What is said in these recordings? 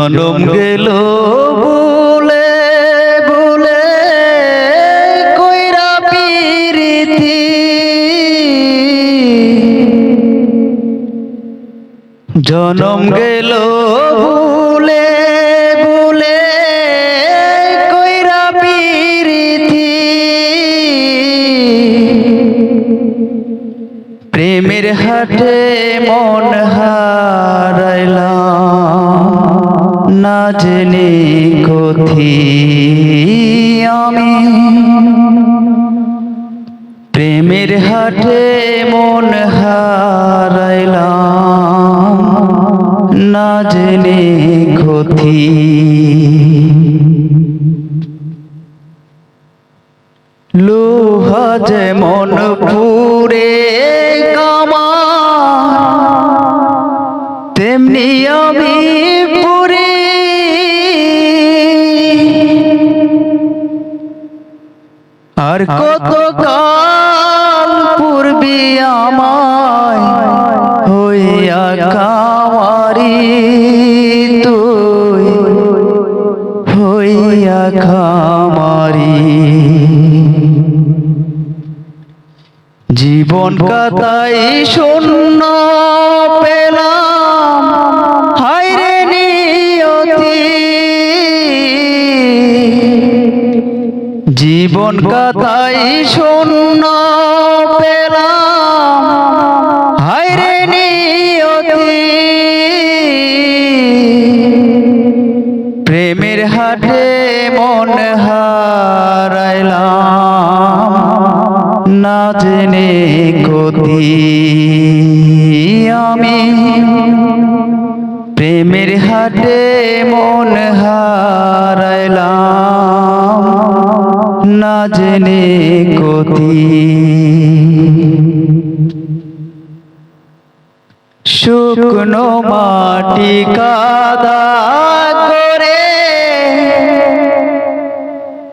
জনম গেল বলে বলে কইরা পিরিতি। জনম গেল ভুলে ভুলে কইরা পিরিতি। প্রেমের হাটে মন হারাইলাম। না কথি আমি। প্রেমের হাটে মন হারাইলাম, না জেনে ক্ষতি লোহা যেমন পুরে কামা, তেমনি আমি আর কত কাল পূর্বে আমায় হইয়া খামারি তুই হইয়া খামারি জীবন কাতাই শূন্য পেলাম। জীবন কাতাই শূন্য পেলাম। হায়রে নিয়তি। প্রেমের হাটে মন হারাইলাম। না জেনে গতি। আমি প্রেমের হাটে মন হারাইলাম জেনে গতি। শুকনো মাটি কাদা করে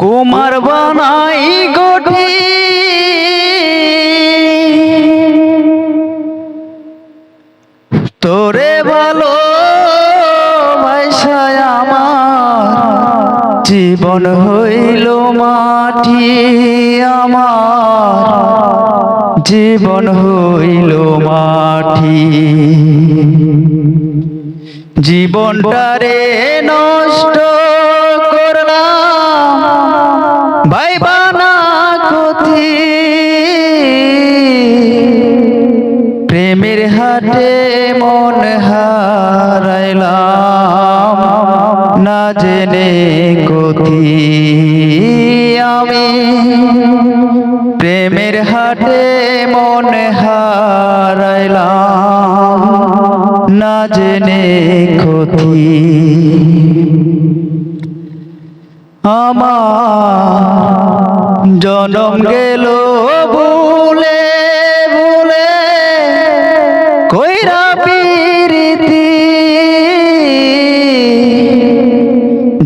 কুমার বানাই গঠি তোরে জীবন হইল মাটি আমার। জীবন হইল মাটি। জীবনটারে নষ্ট করলাম। ভাইবানা কথি প্রেমের হাটে মন হারাইলাম। না জেনে কথি আমি প্রেমের হাটে মন হারাইলাম, না জেনে ক্ষতি। আমার জনম গেল ভুলে ভুলে, কইরা পিরিতি।